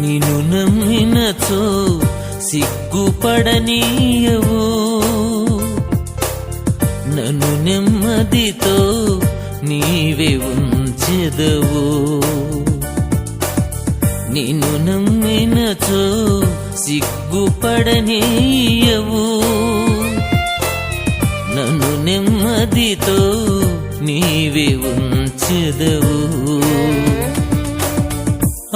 నిన్ను నమ్మినచో సిగ్గుపడనీయవు. నన్ను నెమ్మదితో నీవే ఉంచెదవు. నిన్ను నమ్మినచో సిగ్గుపడనీయవు. నన్ను నెమ్మదితో నీవే ఉంచెదవు.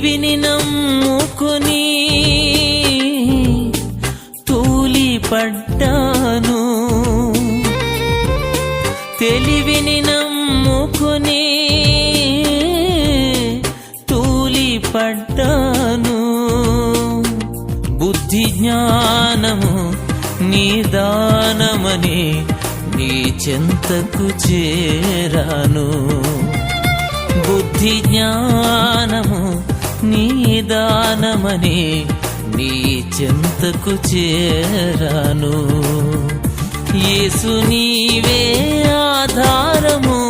తెలివిని నమ్ముకుని తూలి పడ్డాను. తెలివిని నమ్ముకుని తూలి పడ్డాను. బుద్ధి జ్ఞానము నిదానమని నీ చెంతకు చేరాను. బుద్ధి జ్ఞానము నీదానమని నీ చెంతకు చేరాను. యేసు నీవే ఆధారము.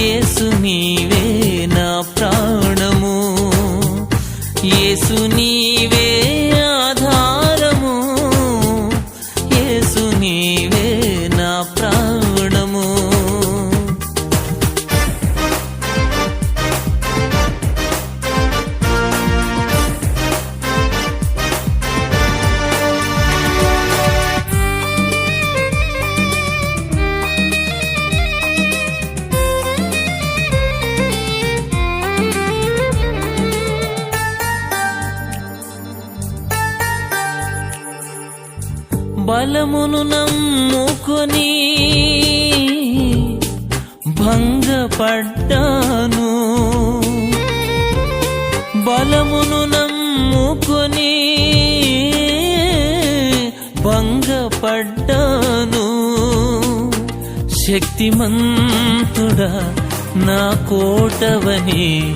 యేసు నీవే నా ప్రా బలమును నమ్ముకొని భంగపడ్డాను. బలమును నమ్ముకొని భంగపడ్డాను. శక్తిమంతుడా నా కోటవని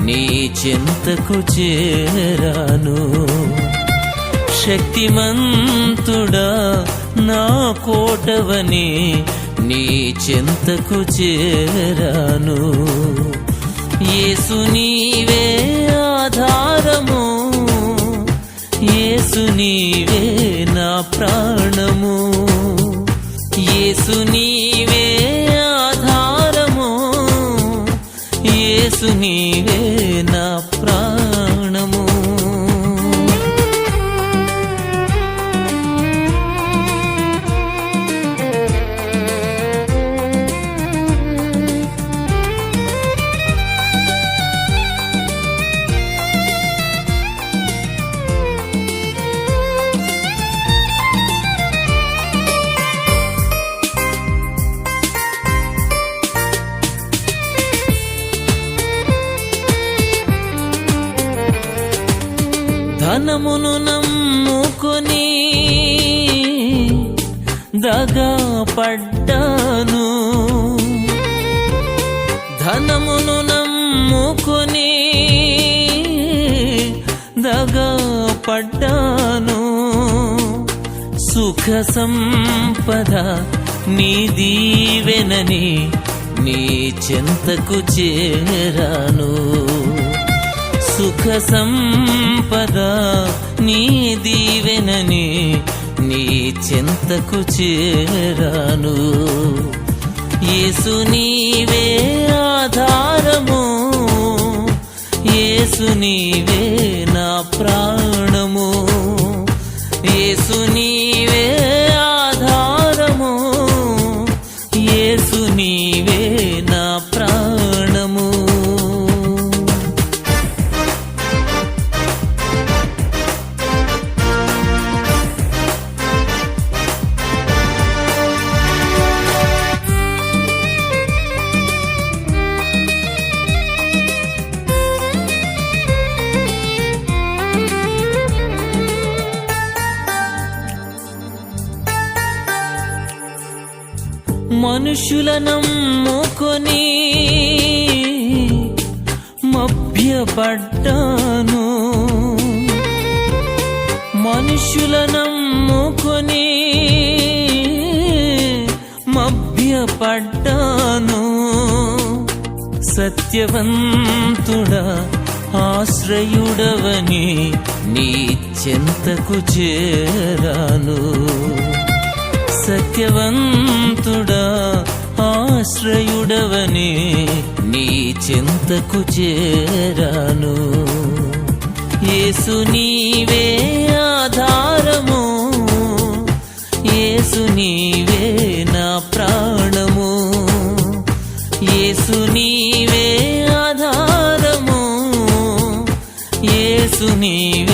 నీ చింతకు చేరాను. శక్తిమంతుడా నా కోటవని నీ చెంతకు చేరాను. యేసు నీవే ఆధారము యేసు నీవే నా ప్రాణము. యేసు నీవే ఆధారము యేసు నీవే ధనమును నమ్ముకొని దగా పడ్డాను. ధనమును నమ్ముకొని దగా పడ్డాను. సుఖ సంపద నీదీవెనని నీ చెంతకు చేరాను. సుఖ సంపద నీ దీవెనని నీ చెంతకు చేరాను. యేసు నీవే ఆధారము యేసు నీవే నా ప్రాణము. మనుషుల నమ్ముకొని మభ్యపడ్డాను. మనుషుల నమ్ముకొని మభ్యపడ్డాను. సత్యవంతుడా ఆశ్రయుడవని నీ చెంతకు చేరాను. సత్యవంతుడా ఆశ్రయుడవని నీ చింతకు చేరాను. యేసు నీవే ఆధారము యేసు నీవే నా ప్రాణము. యేసు నీవే ఆధారము యేసు నీవే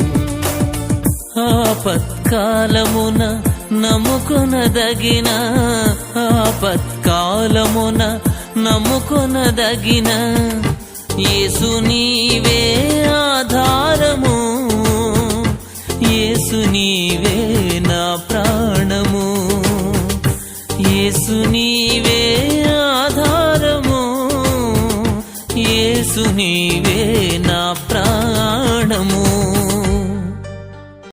ఆపత్కాలమున నమ్ముకొనదగిన ఆపత్కాలమున నమ్ముకొనదగిన యేసు నీవే ఆధారము యేసు నీవే